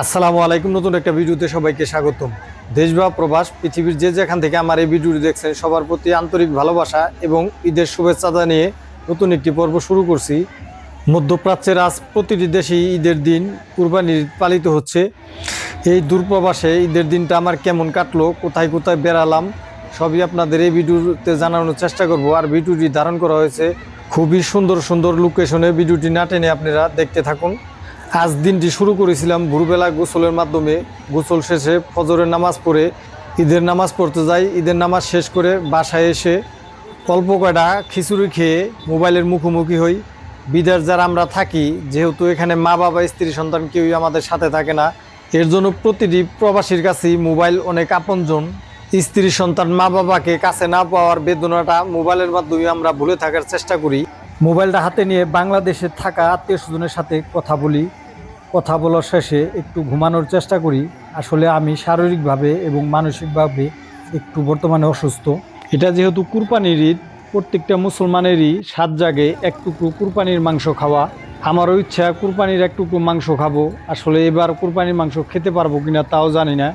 আসসালামু আলাইকুম। নতুন একটা ভিডিওতে সবাইকে স্বাগতম। দেশ বা প্রবাস, পৃথিবীর যে যেখান থেকে আমার এই ভিডিওটি দেখছেন, সবার প্রতি আন্তরিক ভালোবাসা এবং ঈদের শুভেচ্ছা জানিয়ে নতুন একটি পর্ব শুরু করছি। মধ্যপ্রাচ্যের আজ প্রতিটি দেশেই ঈদের দিন কুরবানির পালিত হচ্ছে। এই দূরপ্রবাসে ঈদের দিনটা আমার কেমন কাটলো, কোথায় কোথায় বেড়ালাম, সবই আপনাদের এই ভিডিওতে জানানোর চেষ্টা করব। আর ভিডিওটি ধারণ করা হয়েছে খুবই সুন্দর সুন্দর লোকেশনে। ভিডিওটি না টেনে আপনারা দেখতে থাকুন। আজ দিনটি শুরু করেছিলাম ভোরবেলা গোসলের মাধ্যমে। গোসল শেষে ফজরের নামাজ পড়ে ঈদের নামাজ পড়তে যাই। ঈদের নামাজ শেষ করে বাসায় এসে অল্প কয়টা খিচুড়ি খেয়ে মোবাইলের মুখোমুখি হই। বিদেশ যারা আমরা থাকি, যেহেতু এখানে মা বাবা, স্ত্রী, সন্তান কেউই আমাদের সাথে থাকে না, এর জন্য প্রতিটি প্রবাসীর কাছেই মোবাইল অনেক আপনজন। স্ত্রী, সন্তান, মা বাবাকে কাছে না পাওয়ার বেদনাটা মোবাইলের মাধ্যমে আমরা ভুলে থাকার চেষ্টা করি। মোবাইলটা হাতে নিয়ে বাংলাদেশে থাকা আত্মীয় স্বজনের সাথে কথা বলি। কথা বলার শেষে একটু ঘুমানোর চেষ্টা করি। আসলে আমি শারীরিকভাবে এবং মানসিকভাবে একটু বর্তমানে অসুস্থ। এটা যেহেতু কুরবানির ঈদ, প্রত্যেকটা মুসলমানেরই সাত জাগে এক টুকরো কুরবানির মাংস খাওয়া। আমারও ইচ্ছা কুরবানির এক টুকরো মাংস খাব। আসলে এবার কুরবানির মাংস খেতে পারব কিনা তাও জানি না।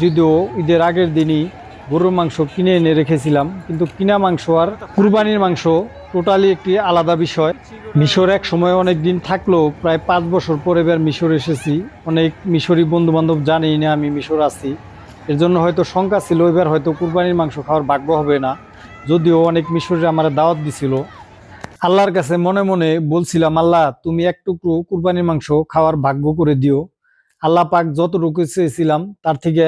যদিও ঈদের আগের দিনই গরুর মাংস কিনে এনে রেখেছিলাম, কিন্তু কিনা মাংস আর কুরবানির মাংস টোটালি একটি আলাদা বিষয়। মিশর এক সময় অনেক দিন থাকলেও প্রায় পাঁচ বছর পরে এবার মিশর এসেছি। অনেক মিশরি বন্ধু বান্ধব জানেই না আমি মিশর আছি। এর জন্য হয়তো শঙ্কা ছিল, এবার হয়তো কুরবানির মাংস খাওয়ার ভাগ্য হবে না। যদিও অনেক মিশরে আমার দাওয়াত দিছিল। আল্লাহর কাছে মনে মনে বলছিলাম, আল্লাহ, তুমি এক টুকরো কুরবানির মাংস খাওয়ার ভাগ্য করে দিও। আল্লাহ পাক যতটুকু চেয়েছিলাম, তার থেকে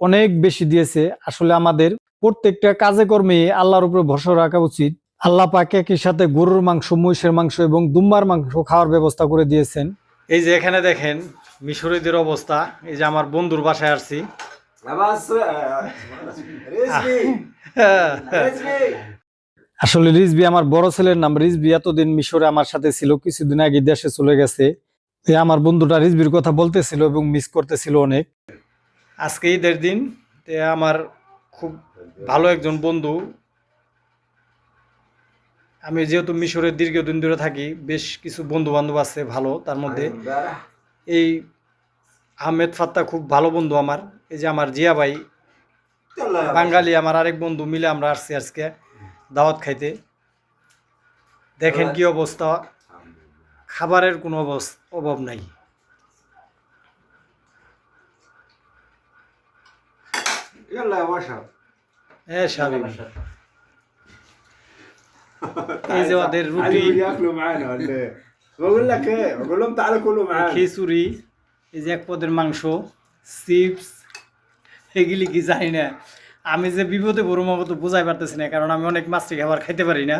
অনেক বেশি দিয়েছে। আসলে আমাদের প্রত্যেকটা কাজে কর্মে আল্লাহর উপরে ভরসা রাখা উচিত। আল্লাহ পাকে একই সাথে গরুর মাংস মহিষের মাংস এবং দুম্বার মাংস খাওয়ার ব্যবস্থা করে দিয়েছেন। এই যে এখানে দেখেন মিশরীদের অবস্থা। এই যে আমার বন্ধুর বাসায় আসছি। আসলে রিজবি আমার বড় ছেলের নাম রিজবি এতদিন মিশরে আমার সাথে ছিল কিছুদিন আগে দেশে চলে গেছে। আমার বন্ধুটা রিজবির কথা বলতেছিল এবং মিস করতেছিল অনেক। আজকে ঈদের দিন আমার খুব ভালো একজন বন্ধু আমি যেহেতু মিশরের দীর্ঘদিন ধরে থাকি বেশ কিছু বন্ধু বান্ধব আছে ভালো তার মধ্যে এই আহমেদ ফাত্তা খুব ভালো বন্ধু আমার এই যে আমার জিয়া ভাই বাঙালি আমার আরেক বন্ধু মিলে আমরা আসছি আজকে দাওয়াত খাইতে। দেখেন কি অবস্থা খাবারের কোনো অভাব নাই। হ্যাঁ স্বাভাবিক। এই যে ওদের রুটি عايزين ياكلوا معانا ولا ايه؟ بقول لك ايه بقول لهم تعالوا كلوا معانا খিচুড়ি এই যে এক পদের মাংস চিপস এগুলি কি জানি না আমি যে বিপদে বড় মাবো তো বোঝাই পারতেছি না কারণ আমি অনেক মাছটি খাবার খাইতে পারি না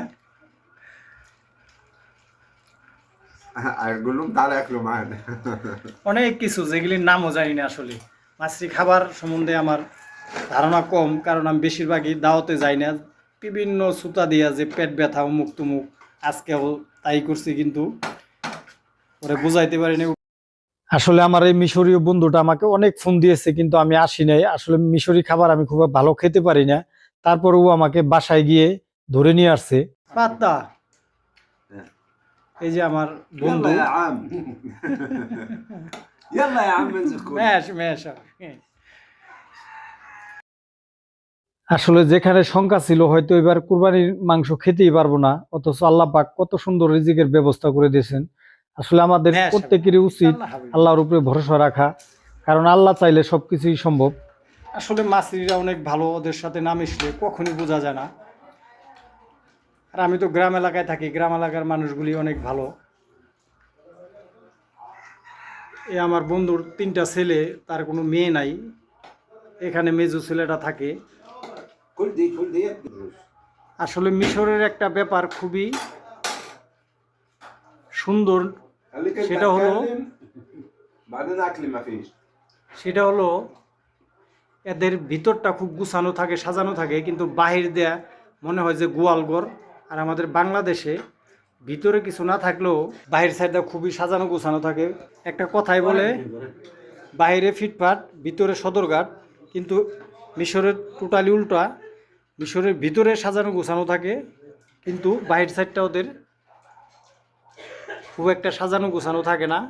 اقول لهم تعالوا ياكلوا معانا অনেক কিছু যেগুলির নামও জানি না আসলে মাছরি খাবার সম্বন্ধে আমার ধারণা কম কারণ আমি বেশিরভাগই দাওয়াতে যাই না বিভিন্ন সুতা দিয়া যে পেট ব্যথা অমুক তুমুক আজকেও তাই করছি কিন্তু ওরে বুঝাইতে পারিনি আসলে আমার এই মিশরীয় বন্ধুটা আমাকে অনেক ফোন দিয়েছে কিন্তু আমি আসি নাই। আসলে মিশরি খাবার আমি খুব ভালো খেতে পারি না। তারপর ও আমাকে বাসায় গিয়ে ধরে নিয়ে আসছে। পাত্তা। এই যে আমার বন্ধু। হ্যাঁ আসলে যেখানে শঙ্কা ছিল হয়তো এবার কুরবানির মাংস খেতেই পারব না অথচ আল্লাহ পাক কত সুন্দর রিজিকের ব্যবস্থা করে দিয়েছেন। আসলে আমাদের হ্যাঁ, প্রত্যেকেরই উচিত আল্লাহর উপরে ভরসা রাখা কারণ আল্লাহ চাইলে সবকিছুই সম্ভব। আসলে মাছরিরা অনেক ভালো ওদের সাথে না মিশলে কখনই বোঝা যায় না। আর আমি তো গ্রাম এলাকায় থাকি গ্রাম এলাকার মানুষগুলি অনেক ভালো। এ আমার বন্ধুর তিনটা ছেলে তার কোনো মেয়ে নাই। এখানে মেজু ছেলেটা থাকে। আসলে মিশরের একটা ব্যাপার খুবই সুন্দর। সেটা হলো সেটা হলো এদের ভিতরটা খুব গুছানো থাকে সাজানো থাকে কিন্তু বাহির দেয়া মনে হয় যে গোয়ালঘর। আর আমাদের বাংলাদেশে ভিতরে কিছু না থাকলেও বাহির সাইডটা খুবই সাজানো গোছানো থাকে। একটা কথাই বলে বাইরে ফিটফাট ভিতরে সদরঘাট কিন্তু মিশরের টোটালি উল্টা। মিশরের ভিতরে সাজানো গোছানো থাকে কিন্তু বাহির সাইডটা ওদের খুব একটা সাজানো গোছানো থাকে না?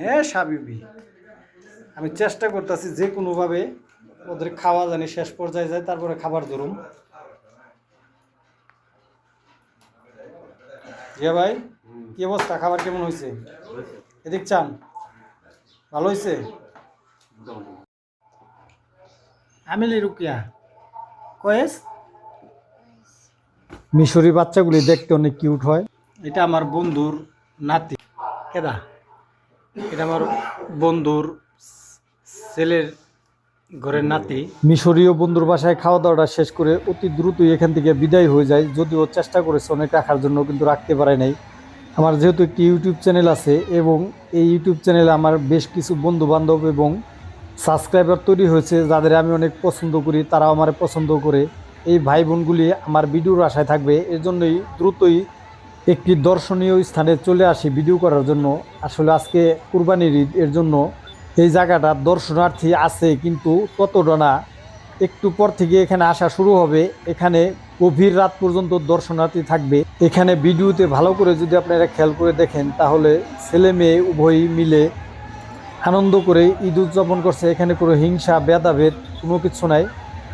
হ্যাঁ সাবিবি আমি চেষ্টা করতেছি যে কোনোভাবে ওদের খাওয়া জানি শেষ পর্যায়ে যায় তারপরে খাবার ধরুন জিয়া ভাই কি অবস্থা? খাবার কেমন হয়েছে এদিক চান। ভালো হয়েছে আমিলি রুকিয়া। কয়েস? মিশরি বাচ্চাগুলি দেখতে অনেক কিউট হয়। এটা আমার বন্ধুর নাতি। কেদা? এটা আমার বন্ধুর ছেলের ঘরের নাতি। মিশরীয় বন্ধুর বাসায় খাওয়া দাওয়াটা শেষ করে অতি দ্রুতই এখান থেকে বিদায় হয়ে যায়। যদিও চেষ্টা করেছে অনেক রাখার জন্য কিন্তু রাখতে পারে নাই। আমার যেহেতু একটি ইউটিউব চ্যানেল আছে এবং এই ইউটিউব চ্যানেলে আমার বেশ কিছু বন্ধু বান্ধব এবং সাবস্ক্রাইবার তৈরি হয়েছে, যাদের আমি অনেক পছন্দ করি, তারাও আমার পছন্দ করে। এই ভাই বোনগুলি আমার ভিডিওর আশায় থাকবে এর জন্যই দ্রুতই একটি দর্শনীয় স্থানে চলে আসি ভিডিও করার জন্য। আসলে আজকে কুরবানির ঈদ, এর জন্য এই জায়গাটা দর্শনার্থী আছে, কিন্তু ততটা না। একটু পর থেকে এখানে আসা শুরু হবে, এখানে গভীর রাত পর্যন্ত দর্শনার্থী থাকবে। এখানে ভিডিওতে ভালো করে যদি আপনারা খেয়াল করে দেখেন, তাহলে ছেলে মেয়ে উভয়ই মিলে আনন্দ করে ঈদ উদযাপন করছে। এখানে কোনো হিংসা, ভেদাভেদ কোনো কিছু নাই।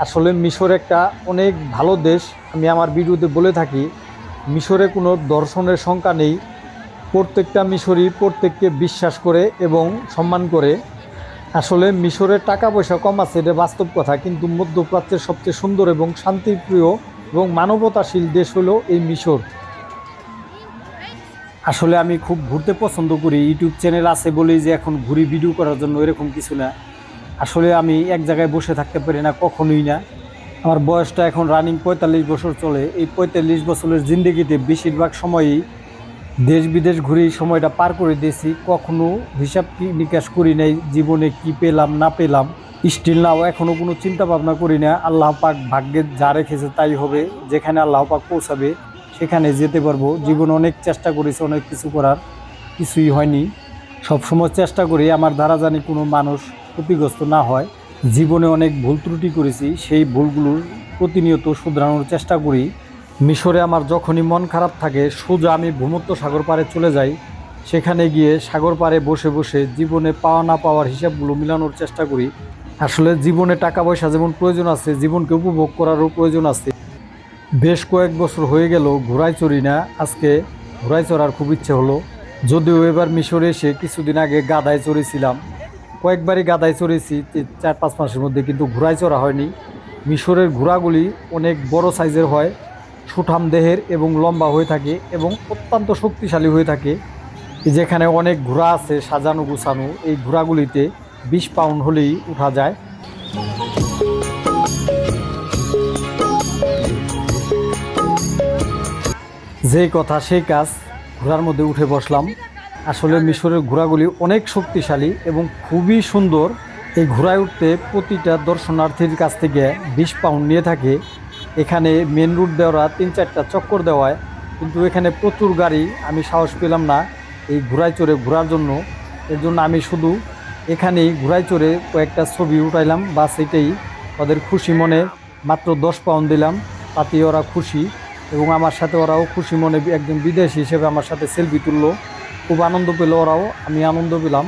আসলে মিশর একটা অনেক ভালো দেশ। আমি আমার ভিডিওতে বলে থাকি, মিশরে কোনো দর্শনের সংখ্যা নেই। প্রত্যেকটা মিশরই প্রত্যেককে বিশ্বাস করে এবং সম্মান করে। আসলে মিশরের টাকা পয়সা কম আছে, এটা বাস্তব কথা। কিন্তু মধ্যপ্রাচ্যের সবচেয়ে সুন্দর এবং শান্তিপ্রিয় এবং মানবতাশীল দেশ হলো এই মিশর। আসলে আমি খুব ঘুরতে পছন্দ করি। ইউটিউব চ্যানেল আছে বলেই যে এখন ঘুরি ভিডিও করার জন্য এরকম কিছু না। আসলে আমি এক জায়গায় বসে থাকতে পারি না, কখনোই না। আমার বয়সটা এখন রানিং পঁয়তাল্লিশ বছর চলে। এই পঁয়তাল্লিশ বছরের জিন্দগিতে বেশিরভাগ সময়ই দেশ বিদেশ ঘুরে সময়টা পার করে দিয়েছি। কখনো হিসাব নিকাশ করি নাই, জীবনে কি পেলাম, না পেলাম। স্টিল নাও এখনও কোনো চিন্তা ভাবনা করি না। আল্লাহ পাক ভাগ্যে যা রেখেছে তাই হবে, যেখানে আল্লাহ পাক পৌঁছাবে। সেখানে যেতে পারব। জীবন অনেক চেষ্টা করেছি, অনেক কিছু করার। কিছুই হয়নি। সবসময় চেষ্টা করি আমার দ্বারা জানি কোনো মানুষ ক্ষতিগ্রস্ত না হয়। জীবনে অনেক ভুল ত্রুটি করেছি, সেই ভুলগুলোর প্রতিনিয়ত শুধরানোর চেষ্টা করি। মিশরে আমার যখনই মন খারাপ থাকে, সোজা আমি ভূমত্ব সাগর পাড়ে চলে যাই। সেখানে গিয়ে সাগর পাড়ে বসে বসে জীবনে পাওয়া না পাওয়ার হিসাবগুলো মিলানোর চেষ্টা করি। আসলে জীবনে টাকা পয়সা যেমন প্রয়োজন আছে, জীবনকে উপভোগ করারও প্রয়োজন আছে। বেশ কয়েক বছর হয়ে গেল ঘোড়ায় চড়ি না, আজকে ঘোড়ায় চড়ার খুব ইচ্ছে হলো। যদিও এবার মিশরে এসে কিছুদিন আগে গাদায় চড়েছিলাম। কয়েকবারই গাদায় চড়েছি চার পাঁচ মাসের মধ্যে কিন্তু ঘোড়ায় চড়া হয়নি। মিশরের ঘোড়াগুলি অনেক বড় সাইজের হয়, সুঠাম দেহের এবং লম্বা হয়ে থাকে এবং অত্যন্ত শক্তিশালী হয়ে থাকে। যেখানে অনেক ঘোড়া আছে সাজানো গুছানো এই ঘোড়াগুলিতে বিশ পাউন্ড হলেই উঠা যায়। যে কথা সেই কাজ ঘোড়ার মধ্যে উঠে বসলাম। আসলে মিশরের ঘোড়াগুলি অনেক শক্তিশালী এবং খুবই সুন্দর। এই ঘোড়ায় উঠতে প্রতিটা দর্শনার্থীর কাছ থেকে বিশ পাউন্ড নিয়ে থাকে। এখানে মেন রুট দেওয়া তিন চারটা চক্কর দেওয়ায়। কিন্তু এখানে প্রচুর গাড়ি, আমি সাহস পেলাম না এই ঘোড়ায় চড়ে ঘোরার জন্য। এর জন্য আমি শুধু এখানেই ঘোড়ায় চড়ে কয়েকটা ছবি উঠাইলাম। বা সেটাই ওদের খুশি মনে মাত্র দশ পাউন্ড দিলাম। তাতে ওরা খুশি। এবং আমার সাথে ওরাও খুশি মনে একজন বিদেশি হিসেবে আমার সাথে সেলফি তুললো। খুব আনন্দ পেল ওরাও, আমি আনন্দ পেলাম।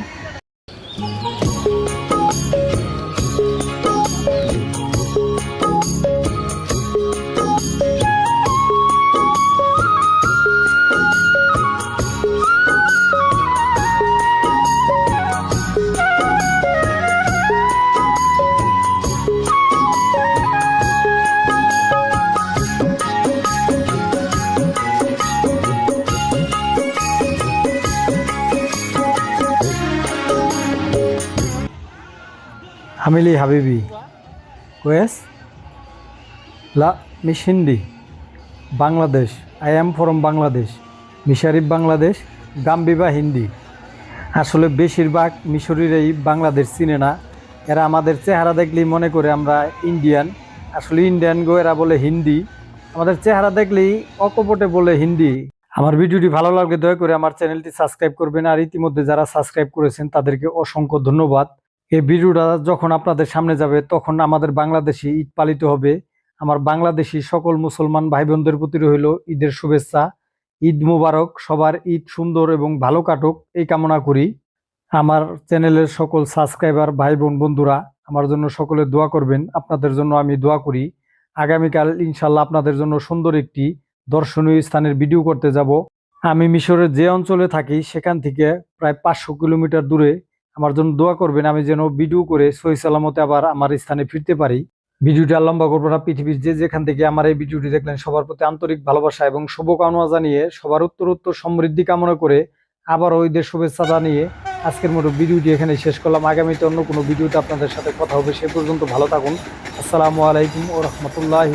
হামিলি হাবিবি। কোয়েস? লা miss Hindi Bangladesh. I am from Bangladesh. মিশারিফ Bangladesh, গাম্বিবা হিন্দি। আসলে বেশিরভাগ মিশরিরাই বাংলাদেশ চিনে না। এরা আমাদের চেহারা দেখলেই মনে করে আমরা ইন্ডিয়ান। আসলে ইন্ডিয়ান গো এরা বলে হিন্দি। আমাদের চেহারা দেখলেই অকপটে বলে হিন্দি। আমার ভিডিওটি ভালো লাগলে দয়া করে আমার চ্যানেলটি সাবস্ক্রাইব করবেন। আর ইতিমধ্যে যারা সাবস্ক্রাইব করেছেন তাদেরকে অসংখ্য ধন্যবাদ। এই ভিডিওটা যখন আপনাদের সামনে যাবে, তখন আমাদের বাংলাদেশি ঈদ পালিত হবে। আমার বাংলাদেশি সকল মুসলমান ভাই বোনদের প্রতি রইল ঈদের শুভেচ্ছা। ঈদ মোবারক, সবার ঈদ সুন্দর এবং ভালো কাটুক, এই কামনা করি। আমার চ্যানেলের সকল সাবস্ক্রাইবার ভাই বোন বন্ধুরা, আমার জন্য সকলে দোয়া করবেন। আপনাদের জন্য আমি দোয়া করি। আগামীকাল ইনশাল্লাহ আপনাদের জন্য সুন্দর একটি দর্শনীয় স্থানের ভিডিও করতে যাব। আমি মিশরের যে অঞ্চলে থাকি, সেখান থেকে প্রায় পাঁচশো কিলোমিটার দূরে আমার জন্য দোয়া করবেন, আমি যেন ভিডিও করে সহি সালামতে আবার আমার স্থানে ফিরতে পারি। ভিডিওটা লম্বা করব না, পৃথিবীর যে যেখান থেকে আমার এই ভিডিওটি দেখলেন, সবার প্রতি আন্তরিক ভালোবাসা এবং শুভকামনা জানিয়ে সবার উত্তর উত্তর সমৃদ্ধি কামনা করে আবার ঈদের শুভেচ্ছা জানিয়ে আজকের মতো ভিডিওটি এখানে শেষ করলাম। আগামীতে অন্য কোনো ভিডিওতে আপনাদের সাথে কথা হবে, সে পর্যন্ত ভালো থাকুন। আসসালামু আলাইকুম ও রহমতুল্লাহ